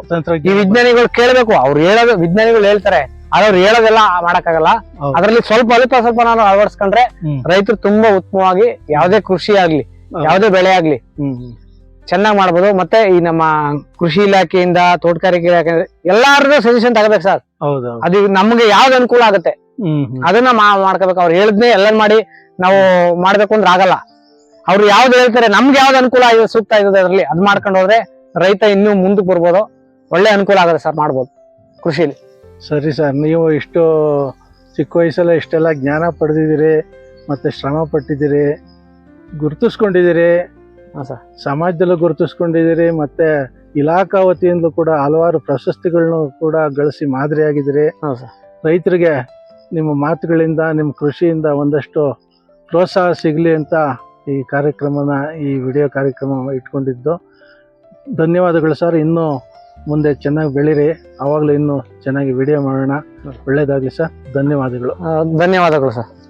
ಈ ವಿಜ್ಞಾನಿಗಳು ಕೇಳ್ಬೇಕು ಅವ್ರು ಹೇಳೋದು ವಿಜ್ಞಾನಿಗಳು ಹೇಳ್ತಾರೆ. ಆದ್ರೆ ಅವ್ರು ಹೇಳೋದೆಲ್ಲ ಮಾಡಕ್ಕಾಗಲ್ಲ. ಅದರಲ್ಲಿ ಸ್ವಲ್ಪ ಅಲ್ಪ ಸ್ವಲ್ಪ ನಾನು ಅಳವಡಿಸ್ಕೊಂಡ್ರೆ ರೈತರು ತುಂಬಾ ಉತ್ತಮವಾಗಿ ಯಾವ್ದೇ ಕೃಷಿ ಆಗ್ಲಿ. ಯಾವ್ದೇ ಬೆಳೆ ಆಗ್ಲಿ ಚೆನ್ನಾಗ್ ಮಾಡ್ಬೋದು. ಮತ್ತೆ ಈ ನಮ್ಮ ಕೃಷಿ ಇಲಾಖೆಯಿಂದ ತೋಟಗಾರಿಕೆ ಇಲಾಖೆ ಎಲ್ಲಾರ್ದು ಸಜೆಷನ್ ತಗೋಬೇಕು ಸರ್ ಹೌದು ಅದು ನಮ್ಗೆ ಯಾವ್ದು ಅನುಕೂಲ ಆಗುತ್ತೆ? ಅದನ್ನ ಮಾಡ್ಕೋಬೇಕು. ಅವ್ರು ಹೇಳಿದ್ನೇ ಎಲ್ಲ ಮಾಡಿ ನಾವು ಮಾಡ್ಬೇಕು ಅಂದ್ರೆ ಆಗಲ್ಲ. ಅವ್ರು ಯಾವ್ದು ಹೇಳ್ತಾರೆ ನಮ್ಗೆ ಯಾವ್ದು ಅನುಕೂಲ ಆಗಿದೆ ಸೂಕ್ತ ಇದೆ ಅದ್ರಲ್ಲಿ. ಅದ್ ಮಾಡ್ಕೊಂಡು ಹೋದ್ರೆ ರೈತ ಇನ್ನೂ ಮುಂದಕ್ಕೆ ಬರ್ಬೋದು. ಒಳ್ಳೆ ಅನುಕೂಲ ಆಗುತ್ತೆ ಸರ್ ಮಾಡ್ಬೋದು ಕೃಷಿಲಿ. ಸರಿ ಸರ್ ನೀವು ಇಷ್ಟು ಚಿಕ್ಕ ವಯಸ್ಸಲ್ಲ ಇಷ್ಟೆಲ್ಲ ಜ್ಞಾನ ಪಡೆದಿದ್ದೀರಿ ಮತ್ತೆ ಶ್ರಮ ಪಟ್ಟಿದ್ದೀರಿ ಗುರುತಿಸ್ಕೊಂಡಿದ್ದೀರಿ ಸರ್. ಸಮಾಜದಲ್ಲೂ ಗುರುತಿಸ್ಕೊಂಡಿದ್ದೀರಿ ಮತ್ತೆ ಇಲಾಖಾ ವತಿಯಿಂದಲೂ ಕೂಡ ಹಲವಾರು ಪ್ರಶಸ್ತಿಗಳನ್ನು ಕೂಡ ಗಳಿಸಿ ಮಾದರಿಯಾಗಿದ್ದೀರಿ. ಹಾಂ ಸರ್. ರೈತರಿಗೆ ನಿಮ್ಮ ಮಾತುಗಳಿಂದ ನಿಮ್ಮ ಕೃಷಿಯಿಂದ ಒಂದಷ್ಟು ಪ್ರೋತ್ಸಾಹ ಸಿಗಲಿ ಅಂತ ಈ ಕಾರ್ಯಕ್ರಮನ ಈ ವಿಡಿಯೋ ಕಾರ್ಯಕ್ರಮ ಇಟ್ಕೊಂಡಿದ್ದು. ಧನ್ಯವಾದಗಳು ಸರ್. ಇನ್ನೂ ಮುಂದೆ ಚೆನ್ನಾಗಿ ಬೆಳೀರಿ. ಆವಾಗಲೂ ಇನ್ನೂ ಚೆನ್ನಾಗಿ ವಿಡಿಯೋ ಮಾಡೋಣ. ಒಳ್ಳೇದಾಗಲಿ ಸರ್. ಧನ್ಯವಾದಗಳು. ಧನ್ಯವಾದಗಳು ಸರ್.